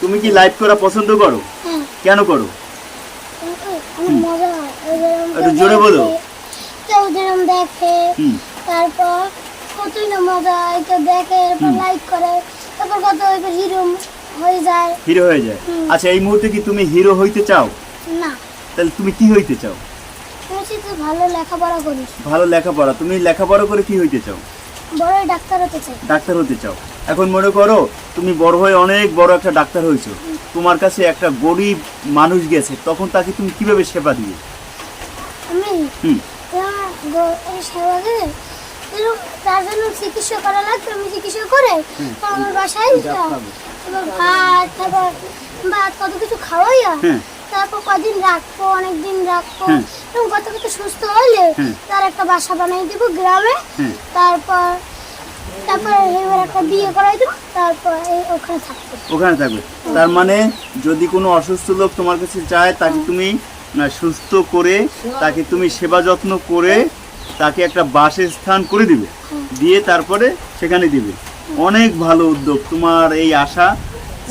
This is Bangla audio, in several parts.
তুমি কি লাইভ করা পছন্দ করো? কেন করো? একটু জোরে বলো। কেউ যেরকম দেখে। তারপর কতই না মজা হয়। কেউ দেখে এরপর লাইক করে। তারপর কত এবার হিরো হয়ে যায়। হিরো হয়ে যায়। আচ্ছা এই মুহূর্তে কি তুমি হিরো হইতে চাও? না। তাহলে তুমি কি হইতে চাও? ভালো লেখাপড়া করিস। ভালো লেখাপড়া। তুমি লেখাপড়া করে কি হইতে চাও? বড় ডাক্তার হতে চাই। ডাক্তার হতে চাও। এখন মনে করো তুমি বড় হয়ে অনেক বড় একটা ডাক্তার হয়েছো। তোমার কাছে একটা গরিব মানুষ গেছে তখন তাকে তুমি কীভাবে সেবা দিবে? আমি হুম। গ- এরকম তার জন্য চিকিৎসা করা লাগবে আমি চিকিৎসা করে আমার বাসায় ভাত তারপর ভাত কত কিছু খাওয়াইয়া হ্যাঁ। তারপর কদিন রাখব অনেক দিন রাখব। হুম। এবং কত কত সুস্থ হলে হুম। তার একটা বাসা বানাই দেবো গ্রামে। হুম। তারপর তারপর এবার একটা বিয়ে করাই দেবো তারপর ওখানে থাকব। ওখানে থাকবে। তার মানে যদি কোনো অসুস্থ লোক তোমার কাছে চায় তাকে তুমি সুস্থ করে তাকে তুমি সেবা যত্ন করে তাকে একটা বাসের স্থান করে দিবে। দিয়ে তারপরে সেখানে দিবে। অনেক ভালো উদ্যোগ তোমার এই আশা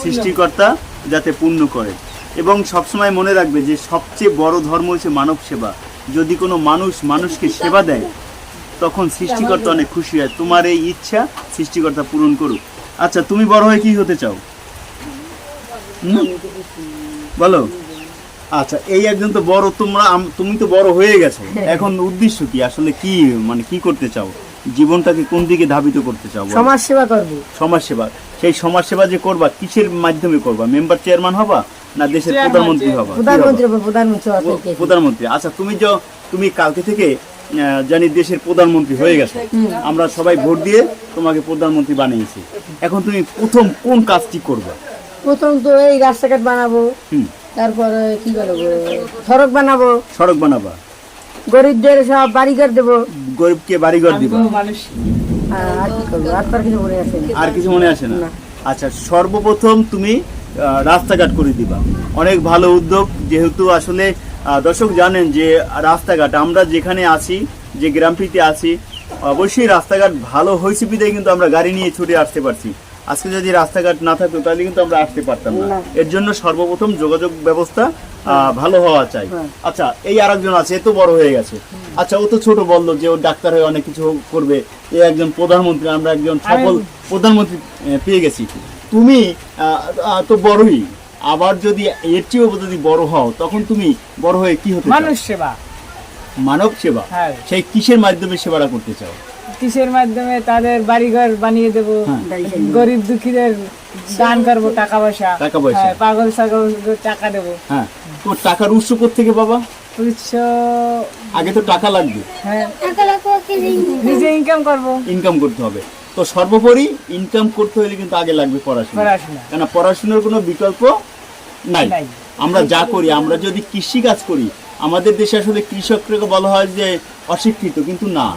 সৃষ্টিকর্তা যাতে পূর্ণ করে। এবং সবসময় মনে রাখবে যে সবচেয়ে বড় ধর্ম হচ্ছে মানব সেবা। যদি কোনো মানুষ মানুষকে সেবা দেয় তখন সৃষ্টিকর্তা অনেক খুশি হয়। তোমার এই ইচ্ছা সৃষ্টিকর্তা পূরণ করুক। আচ্ছা তুমি বড় হয়ে কি হতে চাও? বলো। আচ্ছা এই একজন তো বড় তোমরা তুমি তো বড় হয়ে গেছো। এখন উদ্দেশ্য কি? আসলে কি মানে কি করতে চাও? জীবনটাকে কোন দিকে ধাবিত করতে চাও? সমাজ সেবা করব। সমাজ সেবা সেই সমাজ সেবা যে করবা কিসের মাধ্যমে করবা? মেম্বার চেয়ারম্যান হবা? না দেশের প্রধানমন্ত্রী হবা? প্রধানমন্ত্রী প্রধানমন্ত্রী প্রধানমন্ত্রী। আচ্ছা তুমি যে তুমি কালকে থেকে আহ, জানি দেশের প্রধানমন্ত্রী হয়ে গেছে। আমরা সবাই ভোট দিয়ে তোমাকে প্রধানমন্ত্রী বানিয়েছি। এখন তুমি প্রথম কোন কাজটি করবে? প্রথম তো এই রাস্তাঘাট বানাবো হুম। তারপরে কি করব সড়ক বানাবো। সড়ক বানাবা? গরিবদের সব বাড়িঘর দেবো। গরিবকে বাড়িঘর দিবা? আর কিছু মনে আছে না। আর কিছু মনে আসে না। আচ্ছা সর্বপ্রথম তুমি রাস্তাঘাট করে দিবা। অনেক ভালো উদ্যোগ যেহেতু আসলে দর্শক জানেন যে রাস্তাঘাট আমরা যেখানে আছি যে গ্রামটিতে আছি অবশ্যই রাস্তাঘাট ভালো হয়েছে বিদায় কিন্তু আমরা গাড়ি নিয়ে ছুটে আসতে পারছি। আজকে যদি রাস্তাঘাট না থাকতো তাহলে কিন্তু আমরা আসতে পারতাম না। এর জন্য সর্বপ্রথম যোগাযোগ ব্যবস্থা ভালো হওয়া চাই। হ্যাঁ। আচ্ছা এই আরেকজন আছে এত বড় হয়ে গেছে। আচ্ছা ও তো ছোট বলল যে ও ডাক্তার হয়ে অনেক কিছু করবে। এ একজন প্রধানমন্ত্রী আমরা একজন সফল প্রধানমন্ত্রী পেয়ে গেছি। তুমি তো বড়ই। আবার যদি এর চেয়েও যদি বড় হও তখন তুমি বড় হয়ে কি হতে মানুষ সেবা। মানব সেবা? হ্যাঁ। সেই কিসের মাধ্যমে সেবাটা করতে চাও? কিসের মাধ্যমে? তাদের বাড়িঘর বানিয়ে দেব। হ্যাঁ। গরিব দুঃখীদের দান করব টাকা পয়সা টাকা পয়সা। হ্যাঁ, পাগল ছাগল টাকা দেবো। হ্যাঁ। তো টাকার উৎস থেকে বাবা উৎস আগে তো টাকা লাগবে। হ্যাঁ। টাকা লাগবে নিজে ইনকাম করব। ইনকাম করতে হবে। তো সর্বোপরি ইনকাম করতে হলে কিন্তু আগে লাগবে পড়াশোনা। কেন পড়াশোনার কোনো বিকল্প নাই। নাই। আমরা যা করি আমরা যদি কৃষি কাজ করি আমাদের দেশে আসলে কৃষকরা বলা হয় যে অশিক্ষিত কিন্তু না।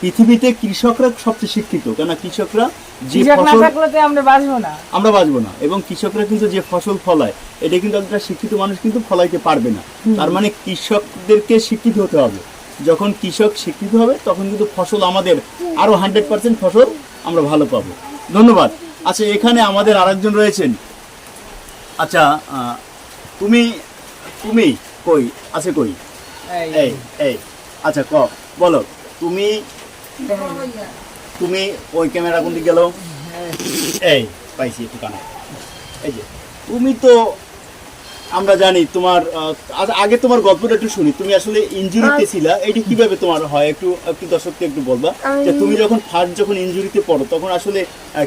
পৃথিবীতে কৃষকরা সবচেয়ে শিক্ষিত কেন কৃষকরা যে ফসল আমরা বাঁচবো না। আমরা বাঁচবো না। এবং কৃষকরা কিন্তু যে ফসল ফলায় এটা কিন্তু একটা শিক্ষিত মানুষ কিন্তু ফলাইতে পারবে না। তার মানে কৃষকদেরকে শিক্ষিত হতে হবে। যখন কৃষক শিক্ষিত হবে তখন কিন্তু ফসল আমাদের আরও হান্ড্রেড পার্সেন্ট ফসল আমরা ভালো পাবো। ধন্যবাদ। আচ্ছা এখানে আমাদের আরেকজন রয়েছেন। আচ্ছা তুমি তুমি কই? আছে কই? এই, এই আচ্ছা ক? বলো। তুমি তুমি ওই ক্যামেরা কোন দিকে গেল? এই পাইছি একটু কানে। এই যে তুমি তো আমরা জানি তোমার আচ্ছা, আগে তোমার গল্পটা একটু শুনি। তুমি আসলে ইনজুরিতে ছিলা এইটা কীভাবে তোমার হয়? একটু একটু দর্শককে একটু বলবা। যে তুমি যখন ফার্স্ট যখন ইনজুরিতে পড়ো তখন আসলে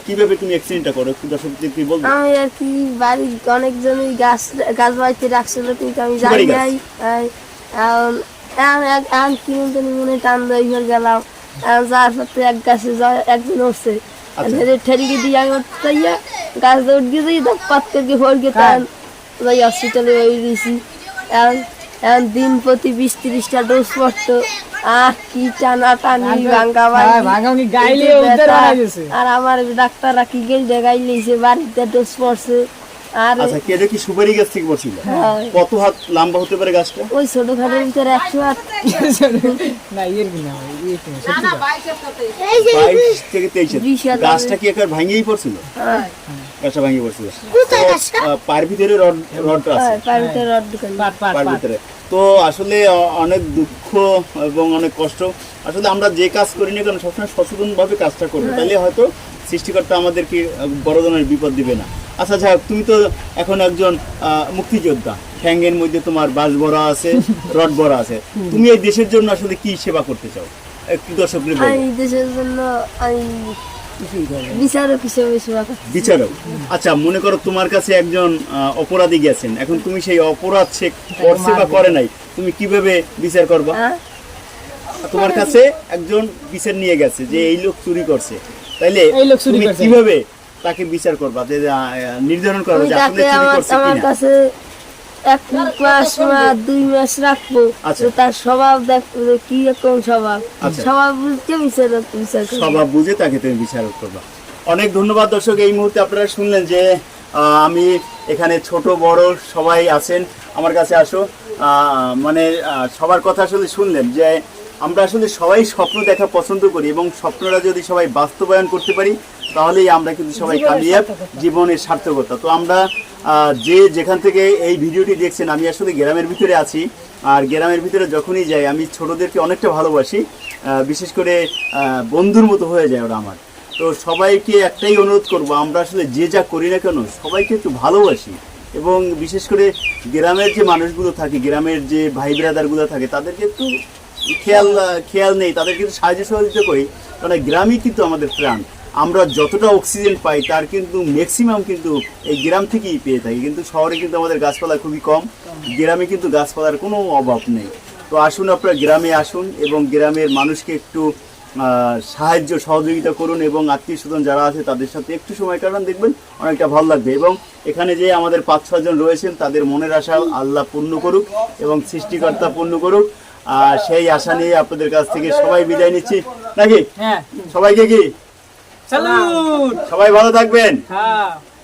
কীভাবে তুমি অ্যাক্সিডেন্টটা করো? একটু দর্শককে কি বলবে। আমি আর কি বাড়ি অনেকজনই গাছ গাছ বাড়িতে রাখছিল কিন্তু আমি জানি? নাই। এখন কি মনে টান দই হয়ে গেলাম। যার সাথে এক গাছে একজন আচ্ছা। ঠেলকে দিয়ে আমি উঠতে গাছ উঠ গিয়ে দিই পাত করে? ফড়কে টান ওই হসপিটালে ওই দিয়েছি এখন এখন দিন প্রতি বিশ তিরিশটা ডোজ পড়তো। আহ কি টানা টানি ভাঙ্গা হ্যাঁ। আর আমার ডাক্তাররা কি গেল দেখাই লিয়েছে বাড়িতে ডোজ পড়ছে। আর আচ্ছা কেটে কি সুপারি গাছ থেকে হ্যাঁ, কত হাত লম্বা হতে পারে গাছটা? ওই ছোটখাটোর ভিতরে একশো আট। না কিনা ইয়ে বাইশ থেকে তেইশ হাত। হাত। গাছটা কি একবার ভাঙিয়েই পড়ছিল? হ্যাঁ, গাছটা ভাঙিয়ে পড়ছিল। পার ভিতরে রড রডটা আছে। হ্যাঁ, পার ভিতরে তো আসলে অনেক দুঃখ এবং অনেক কষ্ট। আসলে আমরা যে কাজ করি না কেন সবসময় সচেতন ভাবে কাজটা করব। তাহলে হয়তো সৃষ্টিকর্তা আমাদেরকে বড় ধরনের বিপদ দিবে না। আচ্ছা যাক তুমি তো এখন একজন মুক্তিযোদ্ধা। ঠ্যাঙ্গের মধ্যে তোমার বাস ভরা আছে রড ভরা আছে। তুমি এই দেশের জন্য আসলে কি সেবা করতে চাও? একটু দর্শকদের বলো। আমি দেশের জন্য আমি বিচারক হিসেবে সেবা করছি। বিচারক। আচ্ছা মনে করো তোমার কাছে একজন অপরাধী গেছেন। এখন তুমি সেই অপরাধ সে করছে বা করে নাই। তুমি কীভাবে বিচার করবা? হ্যাঁ? তোমার কাছে একজন বিচার নিয়ে গেছে যে এই লোক চুরি করছে। তাইলে এই লোক চুরি তুমি কীভাবে তাকে বিচার করবা যে নির্ধারণ করবা যে আসলে তাকে চুরি আমার করছে আমার কাছে এক মাস বা দুই মাস রাখব। আচ্ছা। তো তার স্বভাব দেখব যে কি রকম স্বভাব? আচ্ছা। স্বভাব বুঝতে বিচার বিচার স্বভাব বুঝে তাকে তুমি বিচার করবা। অনেক ধন্যবাদ দর্শক এই মুহূর্তে আপনারা শুনলেন যে আহ, আমি এখানে ছোট বড় সবাই আছেন। আমার কাছে আসো। আহ, মানে আহ, সবার কথা আসলে শুনলেন যে আমরা আসলে সবাই স্বপ্ন দেখা পছন্দ করি এবং স্বপ্নটা যদি সবাই বাস্তবায়ন করতে পারি তাহলেই আমরা কিন্তু সবাই কামিয়াব জীবনের সার্থকতা। তো আমরা যে যেখান থেকে এই ভিডিওটি দেখছেন আমি আসলে গ্রামের ভিতরে আছি। আর গ্রামের ভিতরে যখনই যাই আমি ছোটদেরকে অনেকটা ভালোবাসি। বিশেষ করে বন্ধুর মতো হয়ে যায় ওরা আমার। তো সবাইকে একটাই অনুরোধ করব আমরা আসলে যে যা করি না কেন সবাইকে একটু ভালোবাসি। এবং বিশেষ করে গ্রামের যে মানুষগুলো থাকে গ্রামের যে ভাই ব্রাদারগুলো থাকে তাদেরকে একটু খেয়াল খেয়াল নেই, তাদের কিন্তু সাহায্য সহযোগিতা করি। কারণ গ্রামই কিন্তু আমাদের প্রাণ। আমরা যতটা অক্সিজেন পাই, তার কিন্তু ম্যাক্সিমাম কিন্তু এই গ্রাম থেকেই পেয়ে থাকি। কিন্তু শহরে কিন্তু আমাদের গাছপালা খুবই কম। গ্রামে কিন্তু গাছপালার কোনো অভাব নেই। তো আসুন আপনারা গ্রামে আসুন এবং গ্রামের মানুষকে একটু সাহায্য, সহযোগিতা করুন এবং আত্মীয় স্বজন যারা আছে, তাদের সাথে একটু সময় কাটান। দেখবেন অনেকটা ভালো লাগবে এবং এখানে যে আমাদের পাঁচ ছজন রয়েছেন, তাদের মনের আশা আল্লাহ পূর্ণ করুক এবং সৃষ্টিকর্তা পূর্ণ করুক। আর সেই আশা নিয়ে আপনাদের কাছ থেকে সবাই বিদায় নিচ্ছি। নাকি? হ্যাঁ। সবাইকে কি? সবাই ভালো থাকবেন। হ্যাঁ।